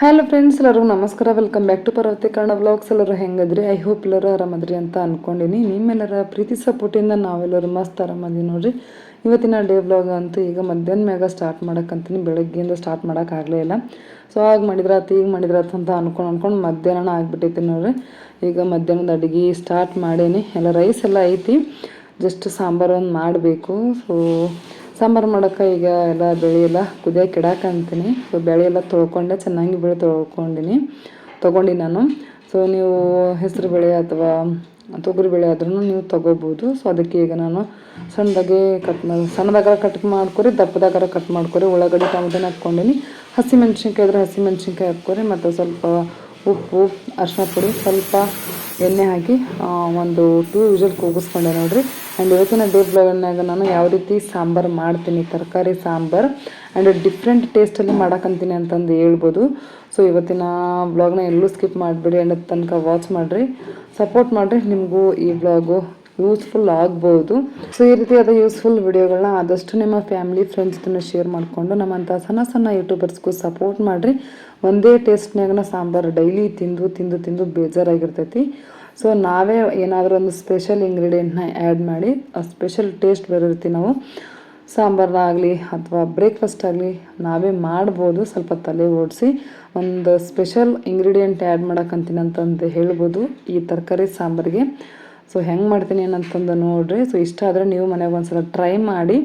Hello friends ಎಲ್ಲರೂ ನಮಸ್ಕಾರ. Welcome back to Parvati Kannada vlogs ಎಲ್ಲರೂ ಹೆಂಗದ್ರಿ? ಐ ಹೋಪ್ ಎಲ್ಲರೂ ಆರಾಮದ್ರಿ ಅಂತ ಅಂದ್ಕೊಂಡಿನಿ ನಿಮ್ಮೆಲ್ಲರ ಪ್ರೀತಿ ಸಪೋರ್ಟಿಂದ ನಾವೆಲ್ಲರೂ ಮಸ್ತ್ ಆರಾಮದಿ ನೋಡ್ರಿ. ಇವತ್ತಿನ ಡೇ ಬ್ಲಾಗ್ ಅಂತೂ ಈಗ ಮಧ್ಯಾಹ್ನ ಮ್ಯಾಗ ಸ್ಟಾರ್ಟ್ ಮಾಡೋಕ್ಕಂತೀನಿ ಬೆಳಗ್ಗೆಯಿಂದ ಸ್ಟಾರ್ಟ್ ಮಾಡೋಕ್ಕಾಗಲೇ ಇಲ್ಲ. ಸೊ ಆಗ ಮಾಡಿದ್ರಾತು, ಈಗ ಮಾಡಿದ್ರಾತು ಅಂತ ಅನ್ಕೊಂಡು ಅಂದ್ಕೊಂಡು ಮಧ್ಯಾಹ್ನ ಆಗಿಬಿಟ್ಟೈತಿ ನೋಡ್ರಿ. ಈಗ ಮಧ್ಯಾಹ್ನದ ಅಡುಗೆ ಸ್ಟಾರ್ಟ್ ಮಾಡೇನಿ. ಎಲ್ಲ ರೈಸ್ ಎಲ್ಲ ಐತಿ. ಜಸ್ಟ್ ಸಾಂಬಾರು ಒಂದು ಮಾಡಬೇಕು. ಸೊ ಸಾಂಬಾರು ಮಾಡೋಕ್ಕೆ ಈಗ ಎಲ್ಲ ಬೆಳೆ ಎಲ್ಲ ಕುದಿಯೋಕೆ ಇಡಕ್ಕೆ ಅಂತೀನಿ. ಸೊ ಬೆಳೆ ಎಲ್ಲ ತೊಳ್ಕೊಂಡೆ, ಚೆನ್ನಾಗಿ ಬೆಳೆ ತೊಳ್ಕೊಂಡಿನಿ. ತೊಗೊಂಡಿ ನಾನು. ಸೊ ನೀವು ಹೆಸರು ಬೇಳೆ ಅಥವಾ ತೊಗರಿ ಬೆಳೆ ಆದ್ರೂ ನೀವು ತೊಗೋಬೋದು. ಸೊ ಅದಕ್ಕೆ ಈಗ ನಾನು ಸಣ್ಣದಾಗೆ ಕಟ್ ಮಾಡಿ ಕಟ್ ಮಾಡ್ಕೊರಿ, ದಪ್ಪದಾಗಾರ ಕಟ್ ಮಾಡ್ಕೊರಿ, ಉಳ್ಳಾಗಡ್ಡಿ, ಟೊಮೆಟೊನ ಹಾಕ್ಕೊಂಡಿನಿ. ಹಸಿ ಆದರೆ ಇದ್ರೆ ಹಸಿ ಹಾಕ್ಕೊರಿ, ಮತ್ತು ಸ್ವಲ್ಪ ಉಪ್ಪು, ಅರಿಶಿನ ಪುಡಿ ಸ್ವಲ್ಪ ಎಣ್ಣೆ ಹಾಕಿ ಒಂದು ಟೂ ವಿಷಲ್ ಕೂಗಿಸ್ಕೊಂಡೆ ನೋಡಿರಿ. ಆ್ಯಂಡ್ ಇವತ್ತಿನ ಡೇ ಬ್ಲಾಗ್ನಾಗ ನಾನು ಯಾವ ರೀತಿ ಸಾಂಬಾರು ಮಾಡ್ತೀನಿ, ತರಕಾರಿ ಸಾಂಬಾರು ಆ್ಯಂಡ್ ಡಿಫ್ರೆಂಟ್ ಟೇಸ್ಟಲ್ಲಿ ಮಾಡಕ್ಕಂತೀನಿ ಅಂತಂದು ಹೇಳ್ಬೋದು. ಸೊ ಇವತ್ತಿನ ಬ್ಲಾಗ್ನ ಎಲ್ಲೂ ಸ್ಕಿಪ್ ಮಾಡಿಬಿಡಿ ಆ್ಯಂಡ್ ತನಕ ವಾಚ್ ಮಾಡಿರಿ. ಸಪೋರ್ಟ್ ಮಾಡಿರಿ ನಿಮಗೂ ಈ ಬ್ಲಾಗು ಯೂಸ್ಫುಲ್ ಆಗ್ಬೋದು. ಸೊ ಈ ರೀತಿಯಾದ ಯೂಸ್ಫುಲ್ ವಿಡಿಯೋಗಳನ್ನ ಆದಷ್ಟು ನಿಮ್ಮ ಫ್ಯಾಮಿಲಿ ಫ್ರೆಂಡ್ಸ್ ಜೊತೆ ಶೇರ್ ಮಾಡಿಕೊಂಡು ನಮ್ಮಂಥ ಸಣ್ಣ ಸಣ್ಣ ಯೂಟ್ಯೂಬರ್ಸ್ಗೂ ಸಪೋರ್ಟ್ ಮಾಡಿರಿ. ಒಂದೇ ಟೇಸ್ಟ್ನಾಗನ ಸಾಂಬಾರು ಡೈಲಿ ತಿಂದು ತಿಂದು ತಿಂದು ಬೇಜಾರಾಗಿರ್ತೈತಿ. ಸೊ ನಾವೇ ಏನಾದರೂ ಒಂದು ಸ್ಪೆಷಲ್ ಇಂಗ್ರೀಡಿಯೆಂಟ್ನ ಆ್ಯಡ್ ಮಾಡಿ, ಆ ಸ್ಪೆಷಲ್ ಟೇಸ್ಟ್ ಬರೋರ್ತಿ ನಾವು ಸಾಂಬಾರಾಗಲಿ ಅಥವಾ ಬ್ರೇಕ್ಫಾಸ್ಟ್ ಆಗಲಿ ನಾವೇ ಮಾಡ್ಬೋದು. ಸ್ವಲ್ಪ ತಲೆ ಓಡಿಸಿ. ಒಂದು ಸ್ಪೆಷಲ್ ಇಂಗ್ರೀಡಿಯೆಂಟ್ ಆ್ಯಡ್ ಮಾಡಕ್ಕಂತೀನಿ ಅಂತಂದು ಹೇಳ್ಬೋದು ಈ ತರಕಾರಿ ಸಾಂಬಾರಿಗೆ. ಸೊ ಹೆಂಗೆ ಮಾಡ್ತೀನಿ ಏನಂತಂದು ನೋಡಿರಿ. ಸೊ ಇಷ್ಟ ಆದರೆ ನೀವು ಮನೆಗೆ ಒಂದ್ಸಲ ಟ್ರೈ ಮಾಡಿ.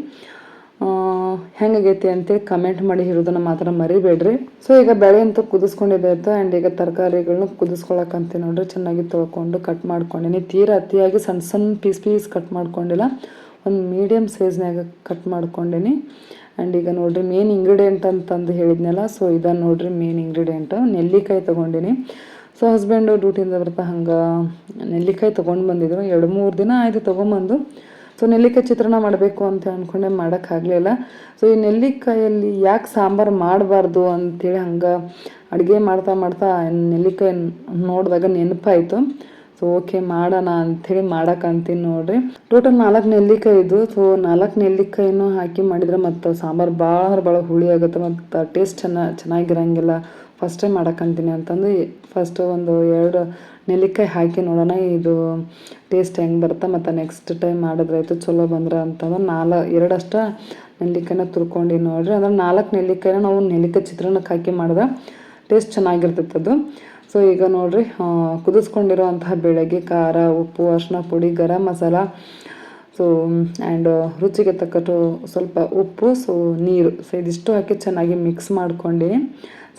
ಹೆಂಗಾಗೈತಿ ಅಂತೇಳಿ ಕಮೆಂಟ್ ಮಾಡಿ ಹೇಳೋದನ್ನ ಮಾತ್ರ ಮರಿಬೇಡ್ರಿ. ಸೊ ಈಗ ಬೆಳೆ ಅಂತೂ ಕುದಿಸ್ಕೊಂಡಿದ್ದಾಯ್ತು ಆ್ಯಂಡ್ ಈಗ ತರಕಾರಿಗಳನ್ನ ಕುದಿಸ್ಕೊಳಕ್ಕಂತ ನೋಡ್ರಿ. ಚೆನ್ನಾಗಿ ತೊಳ್ಕೊಂಡು ಕಟ್ ಮಾಡ್ಕೊಂಡಿನಿ. ತೀರಾ ಅತಿಯಾಗಿ ಸಣ್ಣ ಸಣ್ಣ ಪೀಸ್ ಪೀಸ್ ಕಟ್ ಮಾಡ್ಕೊಂಡಿಲ್ಲ. ಒಂದು ಮೀಡಿಯಮ್ ಸೈಜ್ನಾಗ ಕಟ್ ಮಾಡ್ಕೊಂಡೀನಿ. ಆ್ಯಂಡ್ ಈಗ ನೋಡಿರಿ ಮೇನ್ ಇಂಗ್ರೀಡಿಯೆಂಟ್ ಅಂತಂದು ಹೇಳಿದ್ನಲ್ಲ. ಸೊ ಇದನ್ನು ನೋಡಿರಿ ಮೇನ್ ಇಂಗ್ರೀಡಿಯೆಂಟು ನೆಲ್ಲಿಕಾಯಿ ತೊಗೊಂಡಿನಿ. ಸೊ ಹಸ್ಬೆಂಡು ಡ್ಯೂಟಿಯಿಂದ ಬರ್ತಾ ಹಂಗೆ ನೆಲ್ಲಿಕಾಯಿ ತೊಗೊಂಡು ಬಂದಿದ್ರು. ಎರಡು ಮೂರು ದಿನ ಆಯಿತು ತೊಗೊಂಬಂದು. ಸೊ ನೆಲ್ಲಿಕಾಯಿ ಚಿತ್ರಾನ್ನ ಮಾಡಬೇಕು ಅಂತ ಅಂದ್ಕೊಂಡೆ ಮಾಡೋಕ್ಕಾಗಲಿಲ್ಲ ಸೊ ಈ ನೆಲ್ಲಿಕಾಯಲ್ಲಿ ಯಾಕೆ ಸಾಂಬಾರು ಮಾಡಬಾರ್ದು ಅಂತೇಳಿ ಹಂಗೆ ಅಡುಗೆ ಮಾಡ್ತಾ ಮಾಡ್ತಾ ನೆಲ್ಲಿಕಾಯಿ ನೋಡಿದಾಗ ನೆನಪಾಯಿತು. ಸೊ ಓಕೆ ಮಾಡೋಣ ಅಂಥೇಳಿ ಮಾಡೋಕ್ಕಂತೀನಿ ನೋಡ್ರಿ. ಟೋಟಲ್ ನಾಲ್ಕು ನೆಲ್ಲಿಕಾಯಿ ಇದು ಸೊ ನಾಲ್ಕು ನೆಲ್ಲಿಕಾಯಿನೂ ಹಾಕಿ ಮಾಡಿದ್ರೆ ಮತ್ತು ಸಾಂಬಾರು ಭಾಳ ಅಂದ್ರೆ ಭಾಳ ಹುಳಿ ಆಗುತ್ತೆ, ಮತ್ತು ಟೇಸ್ಟ್ ಚೆನ್ನ ಚೆನ್ನಾಗಿರಂಗಿಲ್ಲ. ಫಸ್ಟ್ ಟೈಮ್ ಮಾಡೋಕ್ಕಂತೀನಿ ಅಂತಂದು ಫಸ್ಟ್ ಒಂದು ಎರಡು ನೆಲ್ಲಿಕಾಯಿ ಹಾಕಿ ನೋಡೋಣ, ಇದು ಟೇಸ್ಟ್ ಹೆಂಗೆ ಬರುತ್ತೆ ಮತ್ತು ನೆಕ್ಸ್ಟ್ ಟೈಮ್ ಮಾಡಿದ್ರಾಯ್ತು ಚಲೋ ಬಂದ್ರೆ ಅಂತಂದ್ರೆ ನಾಲ್ಕು ಎರಡಷ್ಟ ನೆಲ್ಲಿಕಾಯಿನ ತುರ್ಕೊಂಡು ನೋಡ್ರಿ. ಅಂದ್ರೆ ನಾಲ್ಕು ನೆಲ್ಲಿಕಾಯಿನ ನಾವು ನೆಲ್ಲಿಕಾಯಿ ಚಿತ್ರಾನ್ನಕ್ಕೆ ಹಾಕಿ ಮಾಡಿದ್ರೆ ಟೇಸ್ಟ್ ಚೆನ್ನಾಗಿರ್ತೈತೆ ಅದು. ಸೊ ಈಗ ನೋಡಿರಿ ಕುದಿಸ್ಕೊಂಡಿರೋವಂತಹ ಬೆಳಗ್ಗೆ ಬೇಳೆಗೆ ಖಾರ, ಉಪ್ಪು ಅರಿಶಿನ ಪುಡಿ, ಗರಂ ಮಸಾಲ ಸೊ ಆ್ಯಂಡ್ ರುಚಿಗೆ ತಕ್ಕಟ್ಟು ಸ್ವಲ್ಪ ಉಪ್ಪು ಸೊ ನೀರು. ಸೊ ಇದಿಷ್ಟು ಹಾಕಿ ಚೆನ್ನಾಗಿ ಮಿಕ್ಸ್ ಮಾಡ್ಕೊಂಡು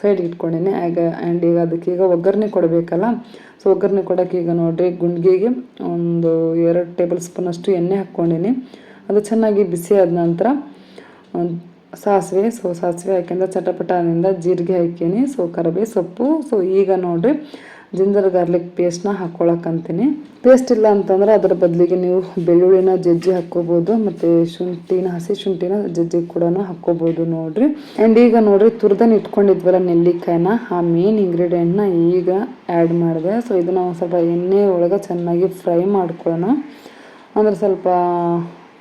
ಸೈಡ್ಗೆ ಇಟ್ಕೊಂಡಿನಿ. ಆಗ ಆ್ಯಂಡ್ ಈಗ ಅದಕ್ಕೆ ಈಗ ಒಗ್ಗರಣೆ ಕೊಡಬೇಕಲ್ಲ? ಸೊ ಒಗ್ಗರಣೆ ಕೊಡೋಕೆ ಈಗ ನೋಡಿರಿ ಗುಂಡಿಗೆಗೆ ಒಂದು ಎರಡು ಟೇಬಲ್ ಸ್ಪೂನಷ್ಟು ಎಣ್ಣೆ ಹಾಕ್ಕೊಂಡಿನಿ. ಅದು ಚೆನ್ನಾಗಿ ಬಿಸಿ ಆದ ನಂತರ ಸಾಸಿವೆ ಸೊ ಸಾಸಿವೆ ಹಾಕಿಂದ ಚಟಪಟದಿಂದ ಜೀರಿಗೆ ಹಾಕೀನಿ. ಸೊ ಕರಿಬೇವು ಸೊಪ್ಪು. ಸೊ ಈಗ ನೋಡ್ರಿ ಜಿಂಜರ್ ಗಾರ್ಲಿಕ್ ಪೇಸ್ಟ್ನ ಹಾಕ್ಕೊಳಕ್ಕಂತೀನಿ ಪೇಸ್ಟ್ ಇಲ್ಲ ಅಂತಂದ್ರೆ ಅದರ ಬದಲಿಗೆ ನೀವು ಬೆಳ್ಳುಳ್ಳಿನ ಜಜ್ಜಿ ಹಾಕ್ಕೋಬೋದು ಮತ್ತು ಶುಂಠಿನ, ಹಸಿ ಶುಂಠಿನ ಜಜ್ಜಿ ಕೂಡ ಹಾಕ್ಕೋಬೋದು ನೋಡ್ರಿ. ಆ್ಯಂಡ್ ಈಗ ನೋಡ್ರಿ ತುರ್ದನ್ ಇಟ್ಕೊಂಡಿದ್ವಲ್ಲ ನೆಲ್ಲಿಕಾಯಿನ, ಆ ಮೇನ್ ಇಂಗ್ರೀಡಿಯೆಂಟ್ನ ಈಗ ಆ್ಯಡ್ ಮಾಡಿದೆ. ಸೊ ಇದನ್ನ ಒಂದು ಸ್ವಲ್ಪ ಎಣ್ಣೆ ಒಳಗೆ ಚೆನ್ನಾಗಿ ಫ್ರೈ ಮಾಡ್ಕೊಳ್ಳೋಣ ಅಂದ್ರೆ ಸ್ವಲ್ಪ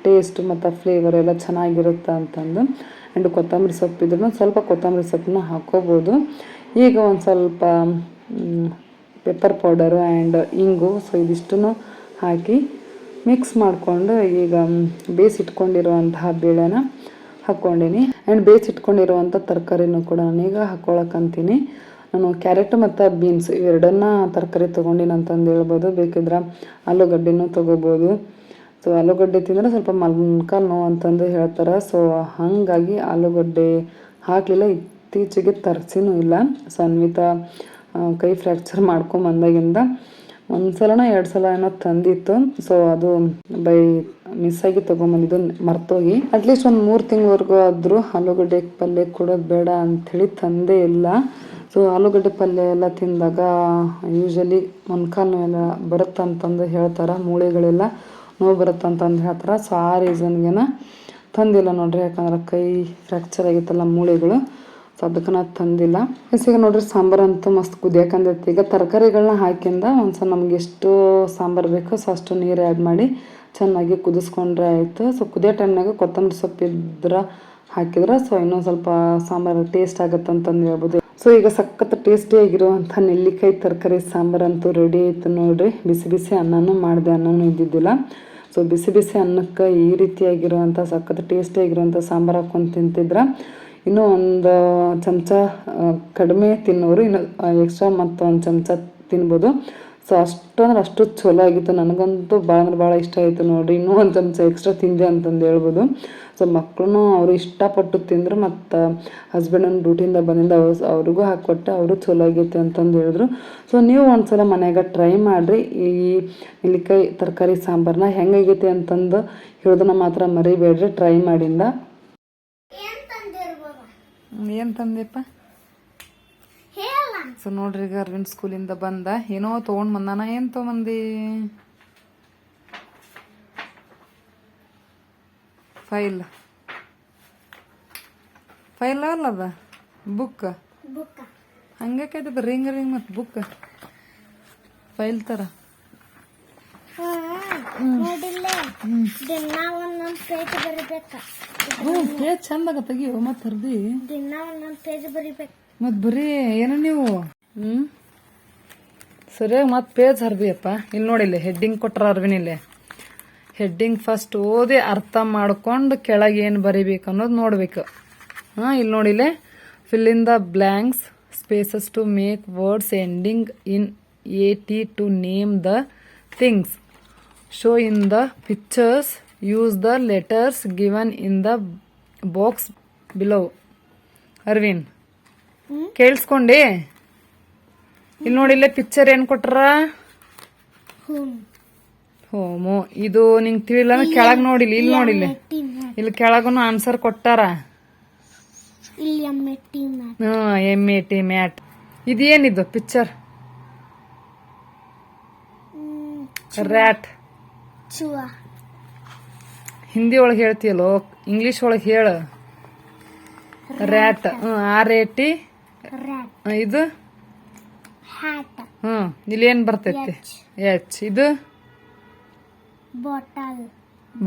ಟೇಸ್ಟ್ ಮತ್ತು ಫ್ಲೇವರ್ ಎಲ್ಲ ಚೆನ್ನಾಗಿರುತ್ತೆ ಅಂತಂದು. ಆ್ಯಂಡ್ ಕೊತ್ತಂಬರಿ ಸೊಪ್ಪು ಇದ್ರೂ ಸ್ವಲ್ಪ ಕೊತ್ತಂಬರಿ ಸೊಪ್ಪನ್ನ ಹಾಕ್ಕೋಬೋದು. ಈಗ ಒಂದು ಸ್ವಲ್ಪ ಪೆಪ್ಪರ್ ಪೌಡರು ಆ್ಯಂಡ್ ಇಂಗು ಸೊ ಇದಿಷ್ಟನ್ನು ಹಾಕಿ ಮಿಕ್ಸ್ ಮಾಡಿಕೊಂಡು ಈಗ ಬೇಯಿಸಿಟ್ಕೊಂಡಿರುವಂತಹ ಬೇಳೆನ ಹಾಕ್ಕೊಂಡಿನಿ. ಆ್ಯಂಡ್ ಬೇಯಿಸಿಟ್ಕೊಂಡಿರುವಂಥ ತರಕಾರಿನೂ ಕೂಡ ನಾನೀಗ ಹಾಕ್ಕೊಳಕ್ಕಂತೀನಿ ನಾನು ಕ್ಯಾರೆಟ್ ಮತ್ತು ಬೀನ್ಸ್ ಇವೆರಡನ್ನ ತರಕಾರಿ ತೊಗೊಂಡಿನಿ ಅಂತಂದು ಹೇಳ್ಬೋದು. ಬೇಕಿದ್ರೆ ಆಲೂಗಡ್ಡೆನೂ ತೊಗೋಬೋದು. ಸೊ ಆಲೂಗಡ್ಡೆ ತಿಂದರೆ ಸ್ವಲ್ಪ ಮಲ್ಕ ನೋವು ಅಂತಂದು ಹೇಳ್ತಾರೆ. ಸೊ ಹಾಗಾಗಿ ಆಲೂಗಡ್ಡೆ ಹಾಕಲಿಲ್ಲ. ಇತ್ತೀಚೆಗೆ ತರಿಸಿನೂ ಇಲ್ಲ. ಸೊ ಕೈ ಫ್ರ್ಯಾಕ್ಚರ್ ಮಾಡ್ಕೊಂಬಂದಾಗಿಂದ ಒಂದು ಸಲನ ಎರಡು ಸಲ ಏನೋ ತಂದಿತ್ತು. ಸೊ ಅದು ಬೈ ಮಿಸ್ ಆಗಿ ತೊಗೊಂಬಂದಿದ್ದು ಮರ್ತೋಗಿ. ಅಟ್ಲೀಸ್ಟ್ ಒಂದು ಮೂರು ತಿಂಗಳವರೆಗೂ ಆದರೂ ಆಲೂಗಡ್ಡೆ ಪಲ್ಯ ಕೊಡೋದು ಬೇಡ ಅಂಥೇಳಿ ತಂದೇ ಇಲ್ಲ. ಸೊ ಆಲೂಗಡ್ಡೆ ಪಲ್ಯ ಎಲ್ಲ ತಿಂದಾಗ ಯೂಶಲಿ ಮೊಣಕಾಲು ನೋವೆಲ್ಲ ಬರುತ್ತಂತಂದು ಹೇಳ್ತಾರೆ, ಮೂಳೆಗಳೆಲ್ಲ ನೋವು ಬರುತ್ತಂತಂದು ಹೇಳ್ತಾರೆ. ಸೊ ಆ ರೀಸನ್ಗೆನ ತಂದಿಲ್ಲ ನೋಡ್ರಿ, ಯಾಕಂದ್ರೆ ಕೈ ಫ್ರ್ಯಾಕ್ಚರ್ ಆಗಿತ್ತಲ್ಲ ಮೂಳೆಗಳು. ಸೊ ಅದಕ್ಕೆ ನಾ ತಂದಿಲ್ಲ. ಈಗ ನೋಡ್ರಿ ಸಾಂಬಾರು ಅಂತೂ ಮಸ್ತ್ ಕುದಿಯಾಕಂದೈತಿ ಈಗ ತರಕಾರಿಗಳನ್ನ ಹಾಕಿಂದ ಒಂದ್ಸಲ ನಮ್ಗೆ ಎಷ್ಟು ಸಾಂಬಾರು ಬೇಕೋ ಸೊ ಅಷ್ಟು ನೀರು ಆ್ಯಡ್ ಮಾಡಿ ಚೆನ್ನಾಗಿ ಕುದಿಸ್ಕೊಂಡ್ರೆ ಆಯಿತು. ಸೊ ಕುದಿಯೋ ಟೈಮ್ನಾಗ ಕೊತ್ತಂಬರಿ ಸೊಪ್ಪು ಇದ್ರೆ ಹಾಕಿದ್ರೆ ಸೊ ಇನ್ನೊಂದು ಸ್ವಲ್ಪ ಸಾಂಬಾರು ಟೇಸ್ಟ್ ಆಗುತ್ತೆ ಅಂತಂದು ಹೇಳ್ಬೋದು. ಸೊ ಈಗ ಸಖತ್ ಟೇಸ್ಟಿಯಾಗಿರುವಂಥ ನೆಲ್ಲಿಕಾಯಿ ತರಕಾರಿ ಸಾಂಬಾರು ಅಂತೂ ರೆಡಿ ಆಯಿತು ನೋಡ್ರಿ. ಬಿಸಿ ಬಿಸಿ ಅನ್ನನೂ ಮಾಡಿದೆ ಅನ್ನನೂ ಇದ್ದಿದ್ದಿಲ್ಲ. ಸೊ ಬಿಸಿ ಬಿಸಿ ಅನ್ನಕ್ಕೆ ಈ ರೀತಿಯಾಗಿರುವಂಥ ಸಖತ್ ಟೇಸ್ಟಿಯಾಗಿರುವಂಥ ಸಾಂಬಾರು ಹಾಕ್ಕೊಂಡು ತಿಂತಿದ್ರೆ. ಇನ್ನೂ ಒಂದು ಚಮಚ ಕಡಿಮೆ ತಿನ್ನೋರು ಇನ್ನು ಎಕ್ಸ್ಟ್ರಾ ಮತ್ತೊಂದು ಒಂದು ಚಮಚ ತಿನ್ಬೋದು. ಸೊ ಅಷ್ಟು ಅಂದ್ರೆ ಅಷ್ಟು ಚಲೋ ಆಗಿತ್ತು. ನನಗಂತೂ ಭಾಳ ಅಂದ್ರೆ ಭಾಳ ಇಷ್ಟ ಆಯಿತು ನೋಡಿರಿ. ಇನ್ನೂ ಒಂದು ಚಮಚ ಎಕ್ಸ್ಟ್ರಾ ತಿಂದೆ ಅಂತಂದು ಹೇಳ್ಬೋದು. ಸೊ ಮಕ್ಕಳು ಅವರು ಇಷ್ಟಪಟ್ಟು ತಿಂದರು ಮತ್ತು ಹಸ್ಬೆಂಡನ ಡ್ಯೂಟಿಯಿಂದ ಬಂದಿಂದ ಅವ್ರು, ಅವ್ರಿಗೂ ಹಾಕ್ಕೊಟ್ಟೆ ಅವರು ಚಲೋ ಆಗೈತೆ ಅಂತಂದು ಹೇಳಿದ್ರು. ಸೊ ನೀವು ಒಂದ್ಸಲ ಮನೆಯಾಗ ಟ್ರೈ ಮಾಡಿರಿ. ಈ ನೆಲ್ಲಿಕಾಯಿ ತರಕಾರಿ ಸಾಂಬಾರನ್ನ ಹೆಂಗಾಗೈತೆ ಅಂತಂದು ಹೇಳೋದನ್ನ ಮಾತ್ರ ಮರಿಬೇಡ್ರಿ. ಟ್ರೈ ಮಾಡಿಂದ ಏನು ತಂದೆಪ್ಪ? ಸೊ ನೋಡ್ರಿ ಈಗ ಅರವಿಂದ್ ಸ್ಕೂಲಿಂದ ಬಂದ. ಏನೋ ತೊಗೊಂಡು ಬಂದಾನ ಏನ್ ತೊಗೊಂಬಂದಿ? ಫೈಲ್. ಫೈಲ್ ಅಲ್ಲ ಅದ? ಬುಕ್. ಹಂಗೆ ಹಂಗಾಕೈತದ ರಿಂಗ್ ರಿಂಗ್ ಮತ್ತು ಬುಕ್. ಫೈಲ್ ತರ. ನೋಡಿಲ್ಲ? ಹ್ಞೂ ಪೇಜ್ ಚಂದಾಗ ತೆಗಿಯೋ ಮತ್ತೆ ಹರ್ದಿ. ದಿನ ಒಂದೊಂದು ಪೇಜ್ ಬರಿಬೇಕು. ಮತ್ ಬರೀ ಏನ ನೀವು? ಹ್ಮ್ ಸರಿಯಾಗಿ ಮತ್ತೆ ಪೇಜ್ ಹರ್ದಿಯಪ್ಪ. ಇಲ್ಲಿ ನೋಡಿಲ್ಲ ಹೆಡ್ಡಿಂಗ್ ಕೊಟ್ರ ಅರ್ವಿನ ಇಲ್ಲಿ. ಹೆಡ್ಡಿಂಗ್ ಫಸ್ಟ್ ಓದಿ ಅರ್ಥ ಮಾಡ್ಕೊಂಡು ಕೆಳಗೆ ಏನು ಬರಿಬೇಕು ಅನ್ನೋದು ನೋಡ್ಬೇಕು. ಹಾಂ ಇಲ್ಲಿ. ನೋಡಿಲೆ fill in the blanks spaces to make words ending in A T to name the things show in the pictures use the letters given in the box below Aravind ಕೇಳಿಸ್ಕೊಂಡಿ? ಇಲ್ಲಿ ನೋಡಿಲ್ಲ ಪಿಕ್ಚರ್ ಏನ್ ಕೊಟ್ರ? ಹ್ಮ್. ಇದು ನಿಂಗೆ ತಿಳಿಲ್ಲ ಕೆಳಗ್ ನೋಡಿಲ್ಲ ಇಲ್ಲಿ ನೋಡಿಲ್ಲ ಇಲ್ಲಿ ಕೆಳಗೂ ಆನ್ಸರ್ ಕೊಟ್ಟಾರ? ಇಲ್ಲಿ ಹ್ಮ್ ಎಂ ಎ ಟಿ ಮ್ಯಾಟ್. ಇದೇನಿದು ಪಿಕ್ಚರ್ ರ್ಯಾಟ್ ಹಿಂದಿ ಒಳಗೆ ಹೇಳ್ತೀಯಲ್ಲೋ ಇಂಗ್ಲಿಷ್ ಒಳಗೆ ಹೇಳ. ರ್ಯಾಟ್. ಹ್ಞೂ ಆರ್ ಎ ಟಿ. ಇದು? ಹ್ಞೂ ಏನು ಬರ್ತೈತಿ? ಎಚ್. ಇದು?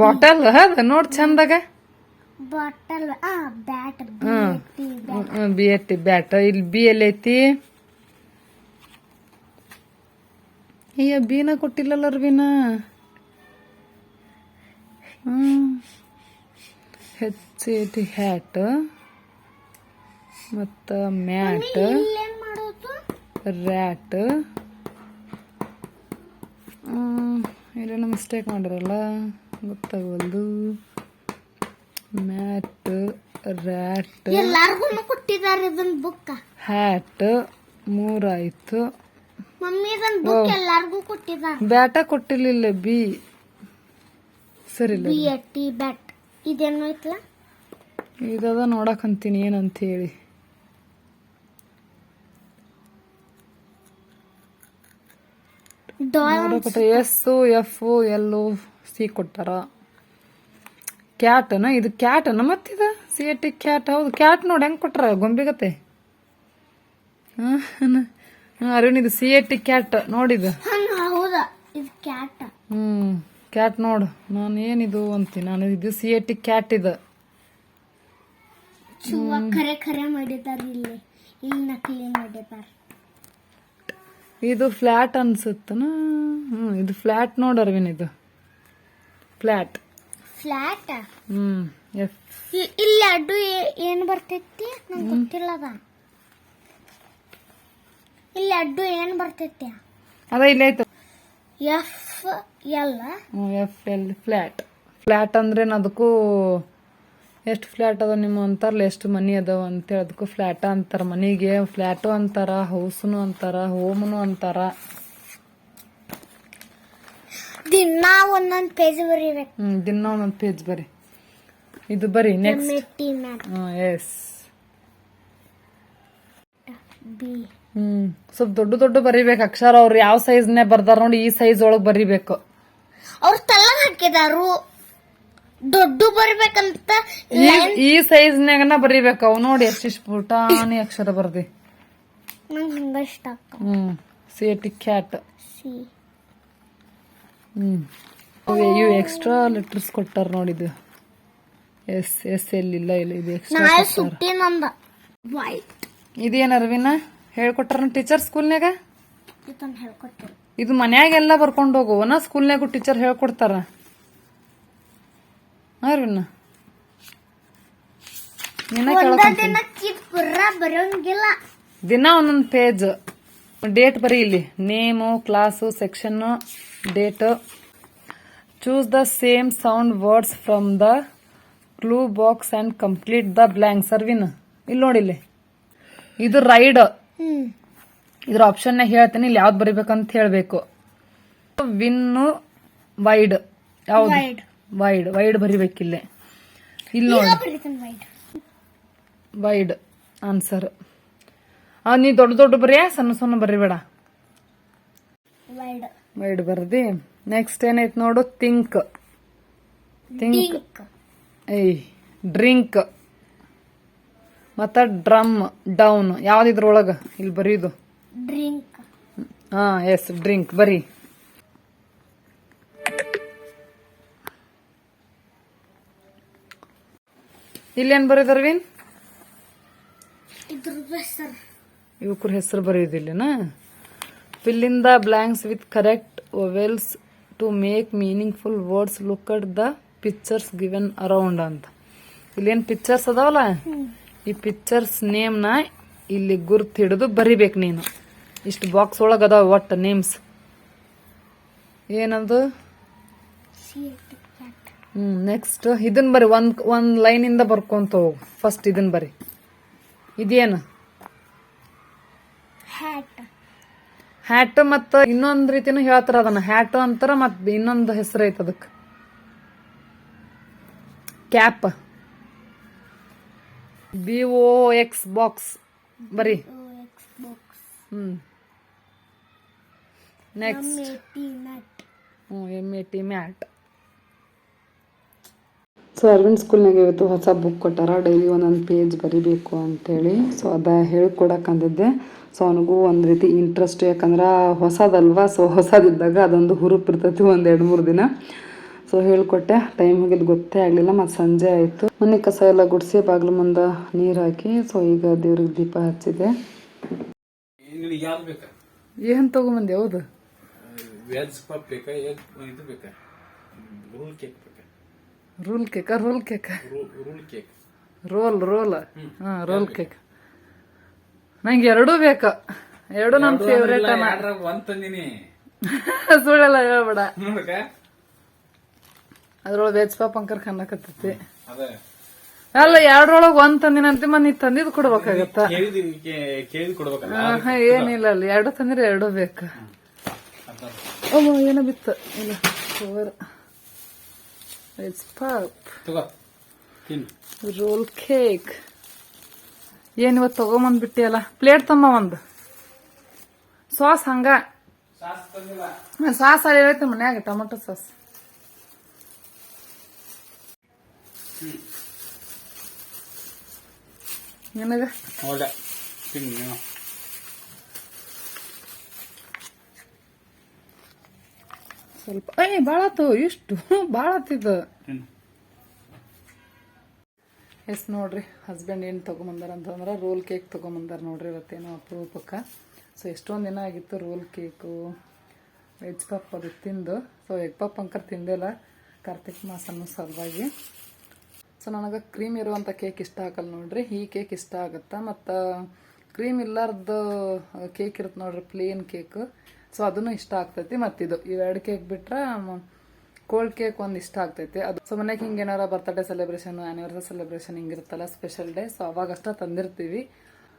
ಬಾಟಲ್. ಅದ ನೋಡ್ ಚಂದಾಗ. B A T bat. ಇಲ್ಲಿ ಬಿ ಎಲ್ ಐತಿ ಅಯ್ಯ ಬೀನ ಕೊಟ್ಟಿಲ್ಲಲ್ಲ ಬೀನ ಹೆಚ್ ಹ್ಯಾಟ್ ಮತ್ತು ಮ್ಯಾಟ್ ರ್ಯಾಟ್. ಇಲ್ಲೇನೋ ಮಿಸ್ಟೇಕ್ ಮಾಡಿರಲ್ಲ ಗೊತ್ತಾಗವಲ್ದು ಮ್ಯಾಟ್ ರ್ಯಾಟ್. ಕೊಟ್ಟಿದ್ದಾರೆ ಇದೊಂದು ಬುಕ್ ಹ್ಯಾಟ್ ಮೂರಾಯ್ತು. ಮಮ್ಮಿ ಇದನ್ ಬುಕ್ ಎಲ್ಲಾರ್ಗು ಕೊಟ್ಟಿದ್ದಾರೆ ಬ್ಯಾಟ ಕೊಟ್ಟಿರ್ಲಿಲ್ಲ ಬಿ. ಸರಿಲ್ಲ ಬಿ ಎ ಟಿ ಬ್ಯಾಟ್. ಇದೇನು ಐತ್ಲ ಇದದ ನೋಡಕಂತೀನಿ ಏನಂತ ಹೇಳಿ ಎಸ್ ಎಫ್ ಎಲ್ ಸಿ ಕೊಟ್ಟಾರ. ಕ್ಯಾಟನ? ಇದು ಕ್ಯಾಟನ ಮತ್ತಿದ? ಸಿ ಎ ಟಿ ಕ್ಯಾಟ್ ಹೌದು ಕ್ಯಾಟ್ ನೋಡಿ ಹೆಂಗ್ ಕೊಟ್ರ ಗೊಂಬೆಗತೆ? ಅರುಣ್ ಇದು ಸಿ ಎ ಟಿ ಕ್ಯಾಟ್. ನೋಡಿದ ಹ್ಞೂ ಕ್ಯಾಟ್ ನೋಡು. ನಾನು ಏನಿದು ಅಂತೀನಿ ನಾನು ಇದು ಸಿ ಎ ಟಿ ಕ್ಯಾಟ್ ಇದು. ಖರೆ ಖರೆ ಇಲ್ಲಿ. ಇಲ್ಲಿ ನಕಲಿ ಇದು ಫ್ಲಾಟ್ ಅನ್ಸುತ್ತನ? ಹ್ಞೂ ಇದು ಫ್ಲಾಟ್ ನೋಡ್ ಅರವಿನ್ ಇದು. ಫ್ಲಾಟ್ ಫ್ಲಾಟ್ ಹ್ಮ್ ಎಫ್. ಇಲ್ಲಿ ಅಡ್ಡು ಏನು ಬರ್ತೈತಿ? ನಂಗೆ ಗೊತ್ತಿಲ್ಲ ಅದ. ಇಲ್ಲಿ ಅಡ್ಡು ಏನ್ ಬರ್ತೈತಿ? ಅದ ಇಲ್ಲೈತು ಐತೆ. F L F L flat flat ಅಂದ್ರೆ ಅದಕ್ಕೂ ಎಷ್ಟು ಫ್ಲ್ಯಾಟ್ ಅದ ನಿಮ್ಮ ಅಂತಾರಲ್ಲ ಎಷ್ಟು ಮನಿ ಅದಾವ ಅಂತೇಳಿ ಅದಕ್ಕೂ ಫ್ಲ್ಯಾಟ ಅಂತಾರ. ಮನಿಗೆ ಫ್ಲ್ಯಾಟು ಅಂತಾರ ಹೌಸ್ನು ಅಂತಾರ ಹೋಮ್ನು ಅಂತಾರ. ದಿನ ಒಂದೊಂದ್ ಪೇಜ್ ಬರೀಬೇಕು ಹ್ಮ್ ದಿನ ಒಂದೊಂದು ಪೇಜ್ ಬರಿ. ಇದು ಬರಿ ನೆಕ್ಸ್ಟ್ ಎಸ್ ಬಿ ಹ್ಮ್. ಸ್ವಲ್ಪ ದೊಡ್ಡ ದೊಡ್ಡ ಬರಿಬೇಕು. ಅಕ್ಷರ ಅವ್ರು ಯಾವ ಸೈಜ್ನೇ ಬರ್ದಾರ ನೋಡಿ ಈ ಸೈಜ್ ಒಳಗ್ ಬರಿಬೇಕು. ಅವ್ರ ತಲ್ಲ ಹಾಕಿದಾರು. ದೊಡ್ಡ ಬರ್ಬೇಕಂತ ಈ ಈ ಸೈಜ್ನಾಗನ ಬರಿಬೇಕು. ಅವ್ ನೋಡಿ ಎಷ್ಟಿಷ್ಟು ಪುಟಾಣಿ ಅಕ್ಷರ ಬರ್ದಿ. ನಂಗೆ ಹಂಗ ಇಷ್ಟ ಹ್ಮ್. ಸೇಟಿ ಕ್ಯಾಟ್ ಸಿ ಹ್ಮ್. ಇವು- ಇವು ಎಕ್ಸ್ಟ್ರಾ ಲೆಟರ್ಸ್ ಕೊಟ್ಟಾರ ನೋಡಿದ್ದು ಎಸ್ ಎಸ್ ಎಲ್ ಇಲ್ಲ ಇಲ್ಲ ಇದು ಎಕ್ಸ್ಟ್ರಾ ನಾಳೆ ಸುಟ್ಟಿ ನಂದ. ವೈಟ್ ಇದೇನು ಅರವಿನ? ಹೇಳ್ಕೊಟ್ರ ಟೀಚರ್ ಸ್ಕೂಲ್ನಾಗ ಇದು ಮನ್ಯಾಗೆಲ್ಲ ಬರ್ಕೊಂಡು ಹೋಗುವನ ಸ್ಕೂಲ್ನ್ಯಾಗು ಟೀಚರ್ ಹೇಳ್ಕೊಡ್ತಾರ. ಅರವಿನ ದಿನ ಒಂದೊಂದು ಪೇಜ್ ಡೇಟ್ ಬರೀ ಇಲ್ಲಿ. Name class section date choose the same sound words from the clue box and complete the blank Sarvin ಇಲ್ಲಿ ನೋಡಿಲ್ಲಿ ಇದು ರೈಡ್ ಇದ್ರ ಆಪ್ಷನ್ ಹೇಳ್ತೀನಿ. ಇಲ್ಲಿ ಯಾವ್ದು ಬರಿಬೇಕಂತ ಹೇಳ್ಬೇಕು. Win wide. ಯಾವ್ದು. ವೈಡ್. ವೈಡ್. ಬರಿಬೇಕಿಲ್ಲೇ. ಇಲ್ಲಿ ನೋಡಿ. ವೈಡ್. ಆನ್ಸರ್. ನೀ ದೊಡ್ಡ ದೊಡ್ಡ ಬರೀ ಸಣ್ಣ ಸಣ್ಣ ಬರಿಬೇಡ? ವೈಡ್. ವೈಡ್ ಬರ್ದಿ. ನೆಕ್ಸ್ಟ್ ಏನೈತ್ ನೋಡು? Think think I drink. ಮತ್ತ ಡ್ರಮ್ ಡೌನ್ ಯಾವ್ದು ಇದ್ರೊಳಗ ಇಲ್ಲಿ ಬರೀದು. ಡ್ರಿಂಕ್. ಹಾ ಎಸ್ ಡ್ರಿಂಕ್ ಬರಿ. ಇಲ್ಲೇನ್ ಬರೀದರ್ವಿನ್ ಇವಕ್ರ ಹೆಸರು ಬರೆಯೋದಿಲ್ಲನಾ fill in the blanks with correct vowels to make meaningful words look at the pictures given around ಅಂತ. ಇಲ್ಲೇನು ಪಿಕ್ಚರ್ಸ್ ಅದಾವಲ್ಲ? ಈ ಪಿಕ್ಚರ್ಸ್ ನೇಮ್ನ ಇಲ್ಲಿ ಗುರ್ತು ಹಿಡಿದು ಬರಿಬೇಕು ನೀನು. ಇಷ್ಟು ಬಾಕ್ಸ್ ಒಳಗೆ ಅದಾವ ಒಟ್ಟು ನೇಮ್ಸ್ ಏನದು? ಹ್ಮ್ ನೆಕ್ಸ್ಟ್ ಇದನ್ ಬರಿ ಒಂದ್ ಒಂದ್ ಲೈನ್ ಇಂದ ಬರ್ಕೊಂತ ಹೋಗು. ಫಸ್ಟ್ ಇದನ್ ಬರಿ. ಇದೇನು? ಹ್ಯಾಟ್ ಹ್ಯಾಟ್ ಮತ್ತ ಇನ್ನೊಂದ್ ರೀತಿನು ಹೇಳ್ತಾರ ಅದನ್ನ. ಹ್ಯಾಟ್ ಅಂತಾರ ಮತ್ತು ಇನ್ನೊಂದು ಹೆಸರು ಐತ ಅದಕ್ಕೆ cap B O X box ಬರೀ ಹ್ಞೂ ನೆಕ್ಸ್ಟ್ ಮೇಟಿ ನಟ್ ಹ್ಞೂ M A T mat. So Aravind ಸ್ಕೂಲ್ನಾಗ ಇವತ್ತು ಹೊಸ ಬುಕ್ ಕೊಟ್ಟಾರ. ಡೈಲಿ ಒಂದೊಂದು ಪೇಜ್ ಬರಿಬೇಕು ಅಂತೇಳಿ. ಸೊ ಅದ ಹೇಳ್ಕೊಡಕ್ಕಂದಿದ್ದೆ ಸೊ ಅವನಿಗೂ ಒಂದು ರೀತಿ ಇಂಟ್ರೆಸ್ಟ್ ಯಾಕಂದ್ರೆ ಹೊಸದಲ್ವಾ? ಸೊ ಹೊಸದಿದ್ದಾಗ ಅದೊಂದು ಹುರುಪ್ ಇರ್ತೈತಿ ಒಂದು ಎರಡು ಮೂರು ದಿನ. ಸೊ ಹೇಳ್ಕೊಟ್ಟೆ ಟೈಮ್ ಹೋಗಿದ್ದು ಗೊತ್ತೇ ಆಗಲಿಲ್ಲ ಮತ್ತು ಸಂಜೆ ಆಯಿತು. ಮನೆ ಕಸ ಎಲ್ಲ ಗುಡಿಸಿ ಬಾಗಿಲು ಮುಂದೆ ನೀರು ಹಾಕಿ ಸೊ ಈಗ ದೇವ್ರಿಗೆ ದೀಪ ಹಚ್ಚಿದೆ. ಏನು ತಗೊಂಬಂದೆ ಹೌದು? ರೋಲ್ ಪಪ್ ಬೇಕಾ ಎಗ್ ಇದು ಬೇಕಾ? ರೂಲ್ ಕೇಕ್ ಬೇಕಾ? ರೂಲ್ ಕೇಕ ರೋಲ್ ಕೇಕ ರೂಲ್ ಕೇಕ್ ರೋಲ್ ರೋಲ್ ಹಾ ರೋಲ್ ಕೇಕ್ ನಂಗೆ ಎರಡೂ ಬೇಕು? ಎರಡು ನನ್ನ ಫೇವ್ರೇಟ್ ಅನ್ನ ಸುಳ್ಳೆಲ್ಲ ಹೇಳ್ಬೇಡ. ಅದ್ರೊಳಗೆ ವೆಜ್ ಪಾಪ್ ಅಂಕರ್ ಕನ್ನಕತ್ತೈತಿ ಅಲ್ಲ ಎರಡರೊಳಗೆ ಒಂದ್ ತಂದಿನಂತೆ ಮನ್ ನೀ ತಂದಿದ್ ಕೊಡ್ಬೇಕಾಗತ್ತ. ಏನಿಲ್ಲ ಅಲ್ಲಿ. ಎರಡು ತಂದ್ರೆ ಎರಡು ಬೇಕು. ಏನ ಬಿತ್ತ ಏನೋ ಬಿತ್ತು. ಇಲ್ಲ cover veg pop roll cake ಏನ್ ಇವತ್ತು ಅಲ್ಲ ಪ್ಲೇಟ್ ತಮ್ಮ ಒಂದು. ಸಾಸ್ ಹಂಗ. ಸಾಸ್ ಅಲ್ಲಿ ಐತೆ ಮನ್ಯಾಗ ಟೊಮೊಟೊ ಸಾಸ್ ನಿನಗ ಹೌದ? ತಿನ್ನು ನೀನು ಸ್ವಲ್ಪ ಏ ಭಾಳ ಆತು ಇಷ್ಟು ಭಾಳ ಆತಿದ್ದು ಎಸ್ ನೋಡ್ರಿ ಹಸ್ಬೆಂಡ್ ಏನು ತೊಗೊಂಬಂದಾರ ಅಂತಂದ್ರೆ ರೋಲ್ ಕೇಕ್ ತೊಗೊಂಬಂದಾರ ನೋಡ್ರಿ ಇವತ್ತೇನೋ ಅಪರೂಪಕ್ಕೆ. ಸೊ ಎಷ್ಟೊಂದು ದಿನ ಆಗಿತ್ತು ರೋಲ್ ಕೇಕು ವೆಜ್ ಪಪ್ ಅದು ತಿಂದು. ಸೊ ಎಗ್ ಪಪ್ ಅಂಕರ್ ತಿಂದಿಲ್ಲ. ಕಾರ್ತಿಕ್ ಮಾಸನ ಸಲುವಾಗಿ. ಸೊ ನನಗೆ ಕ್ರೀಮ್ ಇರುವಂಥ ಕೇಕ್ ಇಷ್ಟ ಆಗಲ್ಲ ನೋಡ್ರಿ. ಈ ಕೇಕ್ ಇಷ್ಟ ಆಗುತ್ತೆ? ಮತ್ತು ಕ್ರೀಮ್ ಇಲ್ಲಾರ್ದು ಕೇಕ್ ಇರುತ್ತೆ ನೋಡ್ರಿ ಪ್ಲೇನ್ ಕೇಕ್ ಸೊ ಅದನ್ನು ಇಷ್ಟ ಆಗ್ತೈತಿ. ಮತ್ತಿದು ಇವೆರಡು ಕೇಕ್ ಬಿಟ್ರೆ ಕೋಲ್ಡ್ ಕೇಕ್ ಒಂದು ಇಷ್ಟ ಆಗ್ತೈತಿ. ಅದು, ಸೊ ಮನೆಗೆ ಹಿಂಗೆ ಏನಾರ ಬರ್ತ್ಡೇ ಸೆಲೆಬ್ರೇಷನ್ ಆ್ಯನಿವರ್ಸರಿ ಸೆಲೆಬ್ರೇಷನ್ ಹಿಂಗಿರುತ್ತಲ್ಲ ಸ್ಪೆಷಲ್ ಡೇ ಸೊ ಅವಾಗಷ್ಟ ತಂದಿರ್ತೀವಿ.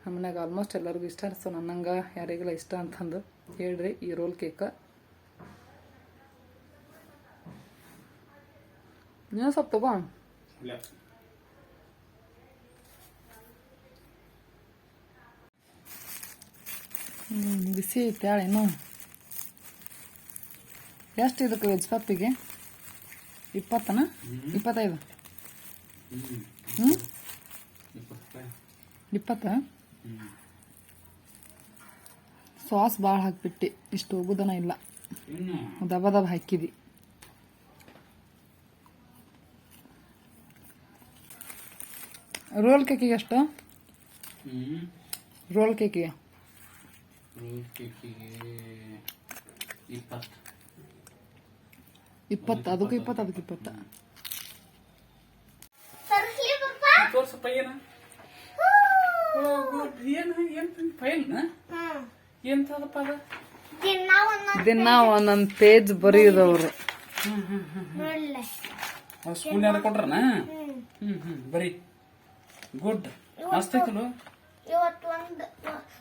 ನಮ್ಮ ಆಲ್ಮೋಸ್ಟ್ ಎಲ್ಲರಿಗೂ ಇಷ್ಟ. ಸೊ ನನ್ನಂಗೆ ಯಾರಿಗೆಲ್ಲ ಇಷ್ಟ ಅಂತಂದು ಹೇಳ್ರಿ ಈ ರೋಲ್ ಕೇಕ್ ನೀವು ಸ್ವಲ್ಪ ತಗೋ. ಹ್ಮ್, ಬಿಸಿ ಐತೆ ಹೇಳೇನು ಎಷ್ಟು ಇದಕ್ಕೆ ವೆಜ್ ಪಪ್ಪಿಗೆ? ಇಪ್ಪತ್ತನ? ಇಪ್ಪತ್ತೈದು? ಹ್ಞೂ ಇಪ್ಪತ್ತು? ಸಾಸ್ ಭಾಳ ಹಾಕ್ಬಿಟ್ಟು. ಇಷ್ಟು ಹೋಗುದನ ಇಲ್ಲ. ದಬ ದಬ ಹಾಕಿದಿ. ರೋಲ್ ಕೇಕಿಗೆ ಎಷ್ಟು? ಹ್ಮ್. ರೋಲ್ ಕೇಕಿಗೆ ರೋಲ್ ಕೇಕಿಗೆ ಇಪ್ಪತ್ತು. ಇಪ್ಪತ್ತು ಅದಕ್ಕೆ ಇಪ್ಪತ್ತು. ಅದಕ್ಕೆ ಇಪ್ಪತ್ತು. ತೋರ್ಸಪ್ಪ ಏನ ಏನು ಏನು ಫೈಲ್ನ ಹ್ಮ್. ಎಂತದಪ್ಪ ಅದ? ದಿನ ಒಂದೊಂದು ದಿನ ಒಂದೊಂದು ಪೇಜ್ ಬರೀದವ್ರು ನೋಡ್ಲೆ ಸ್ಕೂಲ್ ಯಾರು ಕೊಟ್ರನ? ಹ್ಮ್. ಹ್ಮ್ ಹ್ಮ್ ಬರೀ. ಗುಡ್. ಮಸ್ತ್ ಇವತ್ತು ಒಂದು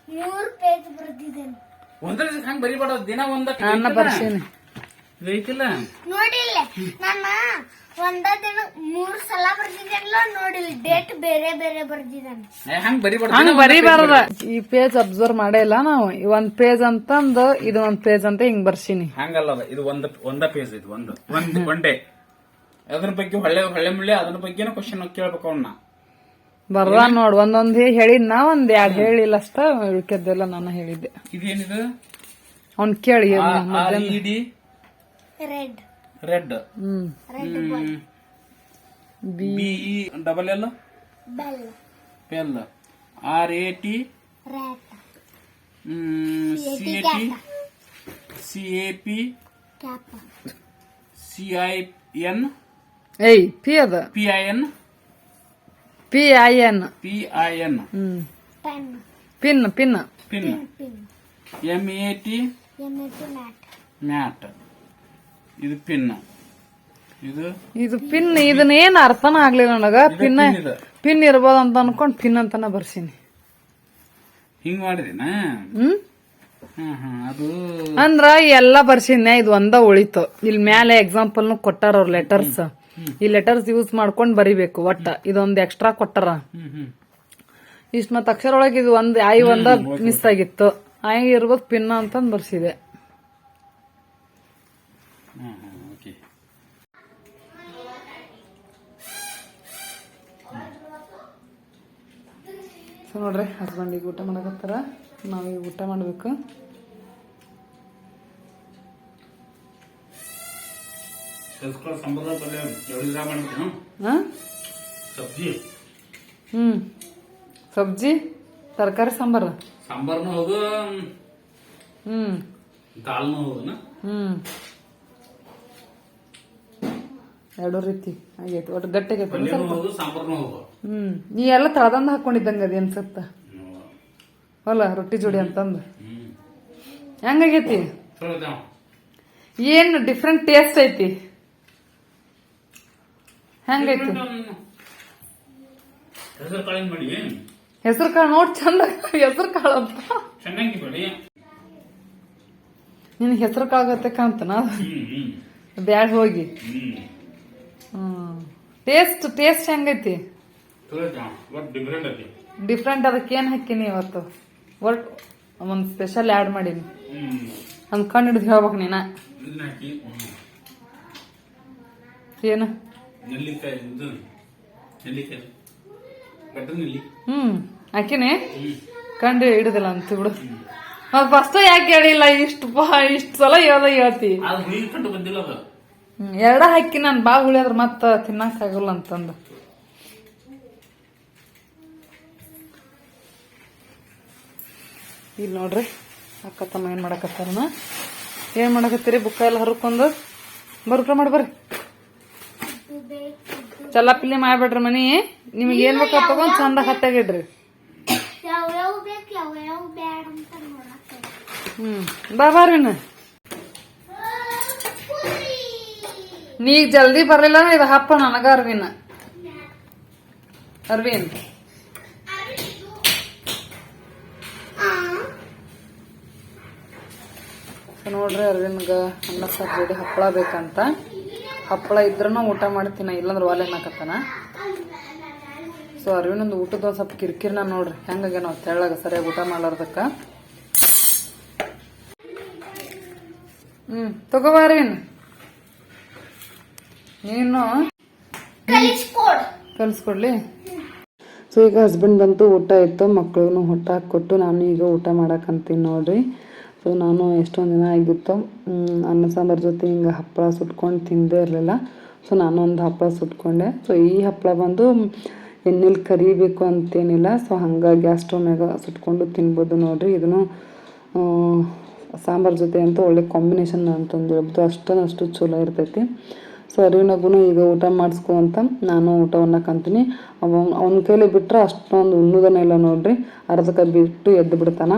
ಮೂರು ಪೇಜ್ ಬರ್ದಿದ್ದೇನೆ ಒಂದ್ರ ಹಂಗ ಬರಿಬೇಡ ದಿನ ಒಂದ ನನ್ನ ಬರ್ಸೀನಿ. ಐತಿಲ್ಲ ನೋಡಿಲ್ಲ ನಾನು ಒಂದ ದಿನ ಮೂರ್ ಸಲ ಬರ್ದಿದ್ದೇನಲ್ಲ ನೋಡಿಲ್ಲ ಡೇಟ್ ಬೇರೆ ಬೇರೆ ಬರ್ದಿದ್ದಾನೆ. ಏ, ಹಂಗ್ ಬರಿಬೇಡ ಹಂಗ ಬರೀಬಾರ್ದ. ಈ ಪೇಜ್ ಅಬ್ಸರ್ವ್ ಮಾಡೇ ಇಲ್ಲ ನಾವು. ಈ ಒಂದ್ ಪೇಜ್ ಅಂತಂದು ಇದು ಒಂದ್ ಪೇಜ್ ಅಂತ ಹಿಂಗ್ ಬರ್ಸೀನಿ. ಹಂಗಲ್ಲ ಅದ ಇದು ಒಂದ್ ಒಂದ ಪೇಜ್ ಇದು ಒಂದು ಒಂದ್ ಒನ್ ಡೇ ಅದ್ರ ಬಗ್ಗೆ ಹೊಳ್ಳೆ ಹೊಳ್ಳೆ ಮುಳ್ಳೆ ಅದ್ರ ಬಗ್ಗೆನ ಕ್ವಶನ್ ಕೇಳ್ಬೇಕು ಅವನ್ನ ಬರ್ದ ನೋಡ್ ಒಂದೊಂದ್ ನಾ ಒಂದ್ ಎರಡ್ ಹೇಳಿಲ್ಲ ಅಷ್ಟ ಉಳ್ಕೆದ್ದೆಲ್ಲ ನಾನು ಹೇಳಿದ್ದೆ. ಇದೇನಿದು? ಅವ್ನ್ ಕೇಳಿ ಇಡಿ red red hmm. Red ball B B E double L bell R A T rat C A T C A P cap C I N ಏಯ್ ಪಿ ಅದ. P I N P I N P I N hmm. Pen pin pin M A T M A T mat ಇದು pin ಇದು ಇದು pin ಇದನ್ನ ಏನ್ ಅರ್ಥನ ಆಗ್ಲಿಲ್ಲ ನನಗ. Pin pin ಇರ್ಬೋದು ಅಂತ ಅನ್ಕೊಂಡ್ ಪಿನ್ ಅಂತಾನ ಬರ್ಸೀನಿ. ಹಿಂಗ್ ಮಾಡಿದಿನ? ಅದು ಅಂದ್ರ ಎಲ್ಲಾ ಬರ್ಸಿದ್ನೆ ಇದು ಒಂದ ಉಳಿತು. ಇಲ್ಲಿ ಮ್ಯಾಲೆ ಎಕ್ಸಾಂಪಲ್ ಕೊಟ್ಟಾರ ಅವ್ರ ಲೆಟರ್ಸ್ ಈ ಲೆಟರ್ಸ್ ಯೂಸ್ ಮಾಡ್ಕೊಂಡು ಬರಿಬೇಕು ಒಟ್ಟ. ಇದೊಂದು ಎಕ್ಸ್ಟ್ರಾ ಕೊಟ್ಟಾರ. ಇಷ್ಟು ಮತ್ತೆ ಅಕ್ಷರ ಒಳಗೆ ಇದು ಒಂದು ಐ ಒಂದ ಮಿಸ್ ಆಗಿತ್ತು. ಐ ಇರ್ಬೋದು ಪಿನ್ ಅಂತಂದು ಬರ್ಸಿದೆ. ಸೊ ನೋಡ್ರಿ ಹಸ್ಬೆಂಡ್ ಈಗ ಊಟ ಮಾಡಕತ್ತಾರ. ನಾವೀಗ ಊಟ ಮಾಡ್ಬೇಕು. ಹ್ಮ್. ಸಬ್ಜಿ ತರಕಾರಿ ಸಾಂಬಾರ? ಸಾಂಬಾರ್ನು ಹೌದು ಹ್ಮ್. ದಾಲ್ನು ಹ್ಮ್. ಎರಡು ರೀತಿ ಆಗೈತಿ ಒಟ್ಟು ಗಟ್ಟಿಗೆ ಹ್ಮ್. ನೀ ಎಲ್ಲ ತಳದಂದ ಹಾಕೊಂಡಿದ್ದಂಗ ಅದ ಅನ್ಸತ್ತ ಹೊಲ ರೊಟ್ಟಿ ಜೋಡಿ ಅಂತಂದು. ಹೆಂಗಾಗೈತಿ. ಏನ್ ಡಿಫ್ರೆಂಟ್ ಟೇಸ್ಟ್ ಐತಿ? ಹೆಂಗೈತಿ? ಹೆಸರು ಕಾಳು ನೋಡ್ ಚಂದ ಹೆಸರು ಕಾಳು ಅಂತ. ನಿನ್ ಹೆಸರು ಕಾಳಗತ್ತೆ ಹ್ಮ್ ಬ್ಯಾಡ್ ಹೋಗಿ. ಹ್ಮ್. ಟೇಸ್ಟ್ ಟೇಸ್ಟ್ ಹೆಂಗೈತಿ? ಡಿಫ್ರೆಂಟ್ ಅದಕ್ಕೆ ಏನ್ ಹಾಕಿನಿ ಇವತ್ತು? ಒಟ್ ಒಂದ್ ಸ್ಪೆಷಲ್ ಆಡ್ ಮಾಡೀನಿ. ಅಂದ್ಕೊಂಡ್ ಹಿಡಿದು ಹೇಳ್ಬೇಕು ನೀನ. ಏನು? ನೆಲ್ಲಿಕಾಯಿ ಇದು ನೆಲ್ಲಿಕಾಯಿ ಗಡ್ಡ ನೆಲ್ಲಿ. ಹ್ಮ್ ಹಾಕಿನಿ ಕಂಡು ಹಿಡಿದಿಲ್ಲ ಅಂತ ಬಿಡು. ಅದ್ ಫಸ್ಟ್ ಯಾಕೆ ಹೇಳಿಲ್ಲ ಇಷ್ಟು ಇಷ್ಟು ಸಲ ಹೇಳ್ದ ಹೇಳ್ತಿ. ಎರಡ ಹಾಕಿ ನಾನು ಬಾ ಉಳಿಯೋದ್ರ ಮತ್ತ ತಿನ್ನಕ್ ಆಗಲ್ಲ ಅಂತಂದು. ಇಲ್ಲಿ ನೋಡ್ರಿ ಅಕ್ಕ ತಮ್ಮ ಏನ್ ಮಾಡಕತ್ತಾರನ? ಏನ್ ಮಾಡಕತ್ತೀರಿ? ಬುಕ್ಕ ಎಲ್ಲ ಹರ್ಕೊಂಡು ಬರ್ಕ ಮಾಡಿ ಬರ್ರಿ ಚಲ್ಲಾಪಿಲ್ಲಿ ಮಾಡ್ಬೇಡ್ರಿ ಮನಿ. ನಿಮ್ಗೆ ಏನ್ ಬೇಕಪ್ಪ ಚಂದ ಹತ್ತಾಗಿಡ್ರಿ ಹ್ಮ್. ಬಾ ಬಾರ್ವಿನ ನೀ ಜಲ್ದಿ ಬರ್ಲಿಲ್ಲ ಇದು ಹಪ್ಪ ನನಗ ಅರ್ವಿನ ಅರ್ವಿನ್ ನೋಡ್ರಿ ಅರ್ವಿನ್ಗ ಅನ್ನ ಜೋಡಿ ಹಪ್ಪಳ ಬೇಕಂತ. ಹಪ್ಪಳ ಇದ್ರೂ ಊಟ ಮಾಡ್ತೀನ ಇಲ್ಲಾಂದ್ರೆ ಒಲೆ ಹಾಕತ್ತಾನ. ಸೊ ಅರಿವಿನೊಂದು ಊಟದ ಒಂದು ಸ್ವಲ್ಪ ಕಿರಿಕಿರಿನ ನೋಡ್ರಿ ಹೆಂಗಾಗೆ ನಾವು ತೆಳ್ಳಾಗ ಸರಿಯಾಗಿ ಊಟ ಮಾಡ್ಲಾರ್ದಕ್ಕ. ಹ್ಮ್ ತಗೋಬಾ ಅರವಿಂದ್. ನೀನು? ಕಲ್ಸ್ಕೊಡ್ಲಿ? ಸೊ ಈಗ ಹಸ್ಬೆಂಡ್ ಬಂತು ಊಟ ಇತ್ತು ಮಕ್ಕಳು ಊಟ ಹಾಕ್ಕೊಟ್ಟು ನಾನು ಈಗ ಊಟ ಮಾಡಕಂತೀನಿ ನೋಡ್ರಿ. ಸೊ ನಾನು ಎಷ್ಟೊಂದು ದಿನ ಆಗಿತ್ತು ಅನ್ನ ಸಾಂಬಾರ್ ಜೊತೆ ಹಿಂಗೆ ಹಪ್ಪಳ ಸುಟ್ಕೊಂಡು ತಿಂದೇ ಇರಲಿಲ್ಲ. ಸೊ ನಾನು ಒಂದು ಹಪ್ಪಳ ಸುಟ್ಕೊಂಡೆ. ಸೊ, ಈ ಹಪ್ಪಳ ಬಂದು ಎಣ್ಣೆಲಿ ಕರಿಬೇಕು ಅಂತೇನಿಲ್ಲ. ಸೊ, ಹಂಗಾಗಿ ಗ್ಯಾಸ್ ಸ್ಟವ್ ಮ್ಯಾಗ ಸುಟ್ಕೊಂಡು ತಿನ್ಬೋದು ನೋಡಿರಿ. ಇದನ್ನು ಸಾಂಬಾರ್ ಜೊತೆ ಅಂತೂ ಒಳ್ಳೆ ಕಾಂಬಿನೇಷನ್ ಅಂತಂದು ಹೇಳ್ಬೋದು ಅಷ್ಟೊಂದು ಅಷ್ಟು ಚಲೋ ಇರ್ತೈತಿ. ಸೊ ಅರಿವಿನಗೂ ಈಗ ಊಟ ಮಾಡಿಸ್ಕೊ ಅಂತ ನಾನು ಊಟವನ್ನು ಕಂತೀನಿ. ಅವ, ಅವನ ಕೈಲಿ ಬಿಟ್ಟರೆ ಅಷ್ಟೊಂದು ಉಣ್ಣುದನ್ನೆಲ್ಲ ನೋಡ್ರಿ. ಅರ್ಧಕ್ಕೆ ಬಿಟ್ಟು ಎದ್ದು ಬಿಡ್ತಾನ.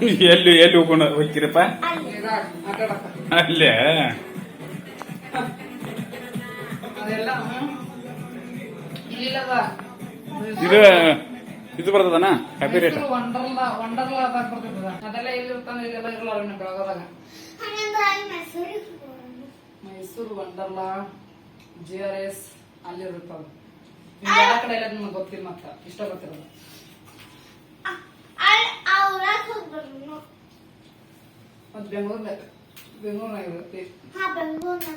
ಎಲ್ಲಿ ಎಲ್ಲಿ ಹೋಗೋಣ? ಹೋಗ್ತೀರಪ್ಪ? ಅಲ್ಲೇ? ಇದು ಇದು ಬರ್ತದನ? Happy rate. Mysuru Wonderla G R S ಅಲ್ಲಿ ಇರ್ತಾವ ಎಲ್ಲ ಕಡೆ ಎಲ್ಲ ನಿಮ್ಗೆ ಗೊತ್ತಿಲ್ಲ ಮತ್ತ ಇಷ್ಟ ಗೊತ್ತಿರೋದು ಅ- ಅಲ್ಲಿ ಆ ಊರಾಗ ಹೋಗ್ಬರೋಣ. ಮತ್ತೆ ಬೆಂಗಳೂರ್ನಾಗ ಬೆಂಗಳೂರ್ನಾಗ ಇರುತ್ತೆ ಹಾ ಬೆಂಗಳೂರ್ನಾಗ